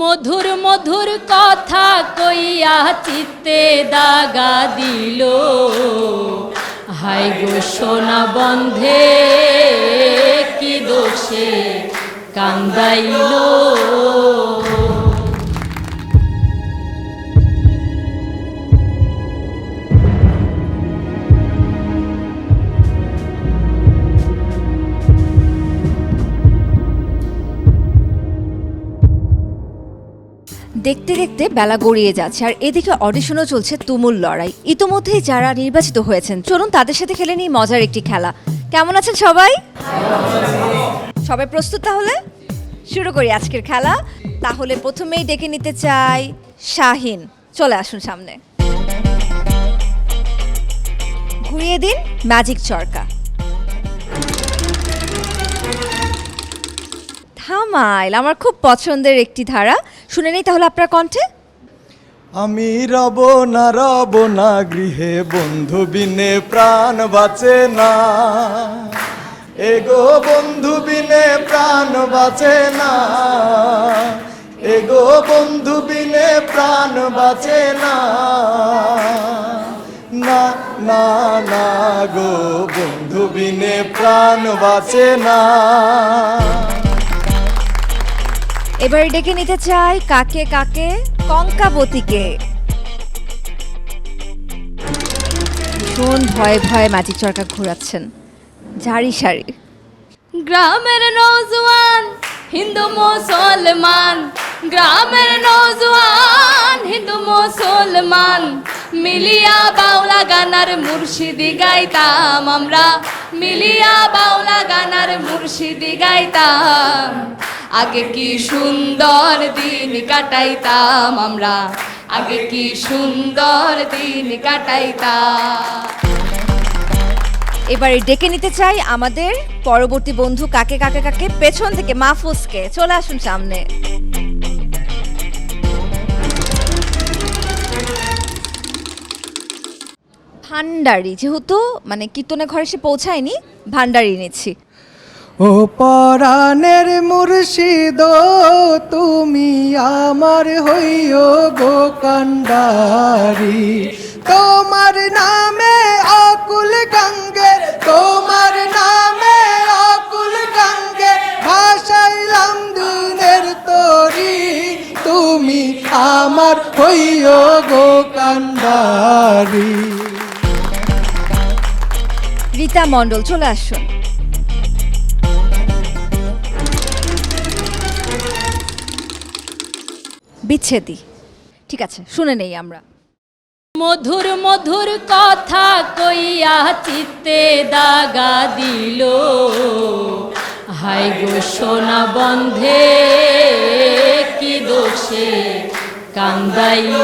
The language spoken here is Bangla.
মধুর মধুর কথা কইয়া চিত্তে দাগা দিল। হাই গো সোনা বন্ধে কি দোষে কান্দাইল। দেখতে দেখতে বেলা গড়িয়ে যাচ্ছে। আর এদিকে অডিশনও চলছে তুমুল লড়াই। ইতোমধ্যেই যারা নির্বাচিত হয়েছেন, চলুন তাদের সাথে খেলে নিই মজার একটি খেলা। কেমন আছেন সবাই? সবাই প্রস্তুত তাহলে? শুরু করি আজকের খেলা। তাহলে প্রথমেই ডেকে নিতে চাই শাহিন। চলে আসুন সামনে। ঘুরিয়ে দিন ম্যাজিক চরকা। থামাইল আমার খুব পছন্দের একটি ধারা। শুনে নেই তাহলে আপনার কণ্ঠে? আমি রব না রব না, গৃহে বন্ধু বিনে প্রাণ বাঁচে না। এগো বন্ধু বিনে প্রাণ বাঁচে না। এগো বন্ধু বিনে প্রাণ বাঁচে না। না না না গো বন্ধু বিনে প্রাণ বাঁচে না। এবারে ডেকে নিতে চাই কাকে কাকে? কঙ্কাবতীকে ভীষণ ভয়ে ভয়ে ম্যাজিক চরকা ঘোরাচ্ছেন। ঝাড়ি সারি গ্রামের নৌজওয়ান হিন্দু মুসলমান। গ্রামের নৌজওয়ান হিন্দু মুসলমান। মিলিয়া বাউলা গানার মুর্শিদি গাইতাম আমরা। মিলিয়া বাউলা গানার মুর্শিদি গাইতাম। আগে কি সুন্দর দিন কাটাইতাম আমরা? আগে কি সুন্দর দিন কাটাইতাম? এবারে ডেকে নিতে চাই আমাদের পরবর্তী বন্ধু কাকে কাকে কাকে পেছন থেকে মাহফুজকে। চলে আসুন সামনে। ভান্ডারি, যেহেতু মানে কীর্তনে ঘরে সে পৌঁছায়নি, ভান্ডারি নিচ্ছি ও পরাণের মুর্শিদ, তুমি আমার হইও গো কান্ডারি। তোমার নামে অকুল গঙ্গে, তোমার নামে অকুল গঙ্গে ভাসাইলাম দিনের তরি। তুমি আমার হইও গো কান্ডারি। রীতা মণ্ডল, চলে আসুন। বিচ্ছেদি। ঠিক আছে, শুনে নেই আমরা। মধুর মধুর কথা কইয়া চিত্তে দাগা দিল। হাই গো সোনা বন্ধে, কি দোষে কান্দাইল।